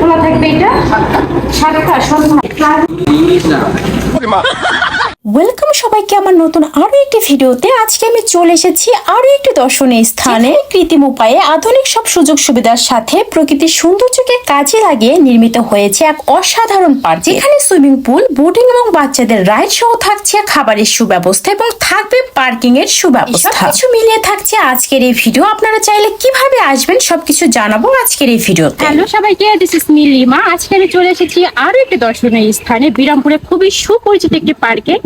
খোলা থাকবে এটা? সাতটা সন্ধ্যা। ওয়েলকাম সবাইকে আমার নতুন আরও একটি ভিডিওতে। আজকে আমি চলে এসেছি আরও একটি দর্শনীয় স্থানে। কৃত্রিম উপায়ে আধুনিক সব সুযোগ সুবিধার সাথে প্রকৃতির সৌন্দর্যকে কাজে লাগিয়ে নির্মিত হয়েছে এক অসাধারণ পার্ক। যেখানে সুইমিং পুল বোটিং এবং বাচ্চাদের রাইড সহ থাকছে খাবারের সুব্যবস্থা এবং থাকবে পার্কিং এর সুব্যবস্থা। কিছু মিলিয়ে থাকছে আজকের এই ভিডিও। আপনারা চাইলে কীভাবে আসবেন সবকিছু জানাব আজকের এই ভিডিওতে। হ্যালো সবাইকে দিস ইস নীলিমা আজকে আমি চলে এসেছি আরও একটি দর্শনীয় স্থানে। বিরামপুরে খুবই সুপরিচিত একটি পার্কে।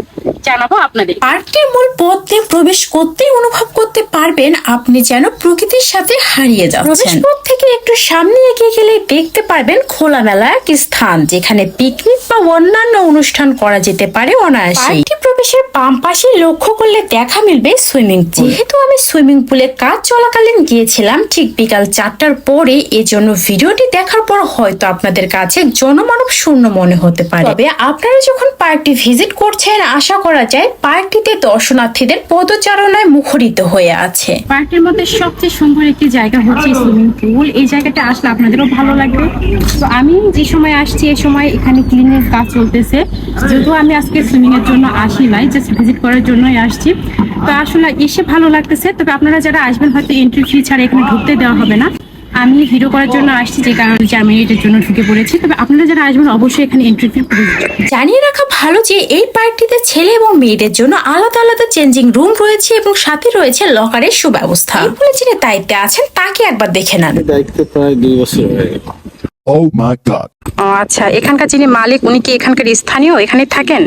জানাব আপনাদের। পার্কটির মূল পথ দিয়ে প্রবেশ করতেই অনুভব করতে পারবেন আপনি যেন প্রকৃতির সাথে হারিয়ে যাচ্ছেন। প্রবেশ পথ থেকে একটু সামনে এগিয়ে গেলে দেখতে পারবেন খোলামেলা এক স্থান যেখানে পিকনিক বা অন্যান্য অনুষ্ঠান করা যেতে পারে অনায়াসে প্রবেশের বাম পাশে লক্ষ্য করলে দেখা মিলবে সুইমিং পুল। যেহেতু আমি সুইমিং পুলে কাজ চলাকালীন গিয়েছিলাম ঠিক বিকাল চারটার পরে এজন্য ভিডিওটি দেখার পর হয়তো আপনাদের কাছে জনমানব শূন্য মনে হতে পারে। তবে আপনারা যখন পার্কটি ভিজিট করছেন আশা করা যায় পার্কটিতে দর্শনার্থীদের পদচারণায় মুখরিত হয়ে আছে। পার্কের মধ্যে সবচেয়ে সুন্দর একটি জায়গা হচ্ছে সুইমিং পুল। এই জায়গাটা আসলে আপনাদেরও ভালো লাগবে। তো আমি যে সময় আসছি, এই সময় এখানে ক্লিনের কাজ চলতেছে। যেহেতু আমি আজকে সুইমিং এর জন্য আসি নাই জাস্ট ভিজিট করার জন্যই আসছি। তো আসলে এসে ভালো লাগতেছে। তবে আপনারা যারা আসবেন, হয়তো এন্ট্রি ফি ছাড়া এখানে ঢুকতে দেওয়া হবে না। আমি ভিডিও করার জন্য আসছি যে কারণে চার মিনিটের জন্য ঢুকে পড়েছি। তবে আপনারা যারা আসবেন অবশ্যই এখানে এন্ট্রি ফি জানিয়ে রাখা ভালো যে এই পার্কটিতে ছেলে এবং মেয়েদের জন্য আলাদা আলাদা চেঞ্জিং রুম রয়েছে এবং সাথে রয়েছে লকারের সুব্যবস্থা। এরপরে যিনি দায়িত্বে আছেন তাকে একবার দেখে নেন। দায়িত্বে প্রায় দুই বছর হয়ে গেল। Oh my god. ও আচ্ছা এখানকার যিনি মালিক উনি কি এখানকার স্থানীয়? এখানে থাকেন?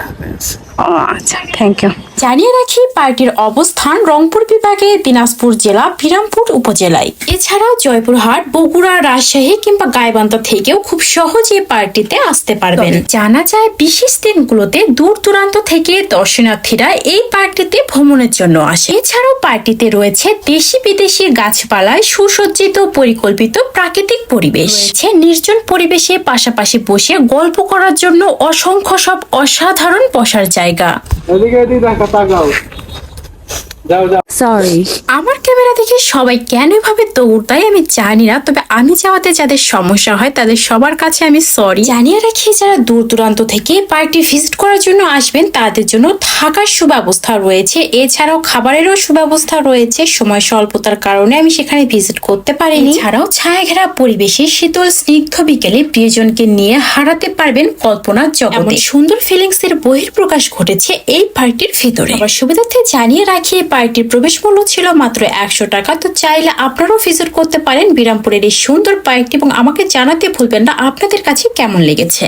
ঢাকায় আছে। ও আচ্ছা থ্যাংক ইউ জানিয়ে রাখি পার্টির অবস্থান রংপুর বিভাগে দিনাজপুর জেলা বিরামপুর উপজেলায়। এছাড়াও জয়পুরহাট বগুড়া রাজশাহী কিংবা গাইবান্ধা থেকেও খুব সহজে পার্টিতে আসতে পারবেন। জানা যায় বিশেষ দিনগুলোতে দূর দূরান্ত থেকে দর্শনার্থীরা এই পার্টিতে ভ্রমণের জন্য আসে। এছাড়াও পার্টিতে রয়েছে দেশি বিদেশি গাছপালায় সুসজ্জিত পরিকল্পিত প্রাকৃতিক পরিবেশ। নির্জন পরিবেশে পাশাপাশি বসে গল্প করার জন্য অসংখ্য সব অসাধারণ বসার জায়গা। সরি আমার ক্যামেরা দেখে সবাই কেন এভাবে দৌড় দেয় আমি জানি না তবে আমি যাওয়াতে যাদের সমস্যা হয় তাদের সবার কাছে আমি সরি জানিয়ে রাখি যারা দূর দূরান্ত থেকে পার্টি ভিজিট করার জন্য আসবেন তাদের জন্য থাকার সুব্যবস্থা রয়েছে। এছাড়াও খাবারেরও সুব্যবস্থা রয়েছে। সময় স্বল্পতার কারণে আমি সেখানে ভিজিট করতে পারিনি। এছাড়াও ছায়া ঘেরা পরিবেশে শীতল স্নিগ্ধ বিকেলে প্রিয়জনকে নিয়ে হারাতে পারবেন কল্পনার জগতে। সুন্দর ফিলিংস এর বহির প্রকাশ ঘটেছে এই পার্টির ভিতরে। আবার সুবিধার্থে জানিয়ে রাখি এই পার্টির প্রবেশ মূল্য ছিল মাত্র একশো টাকা। তো চাইলে আপনারাও ভিজিট করতে পারেন। বিরামপুরের এই সুন্দর পার্কটি এবং আমাকে জানাতে ভুলবেন না। আপনাদের কাছে কেমন লেগেছে?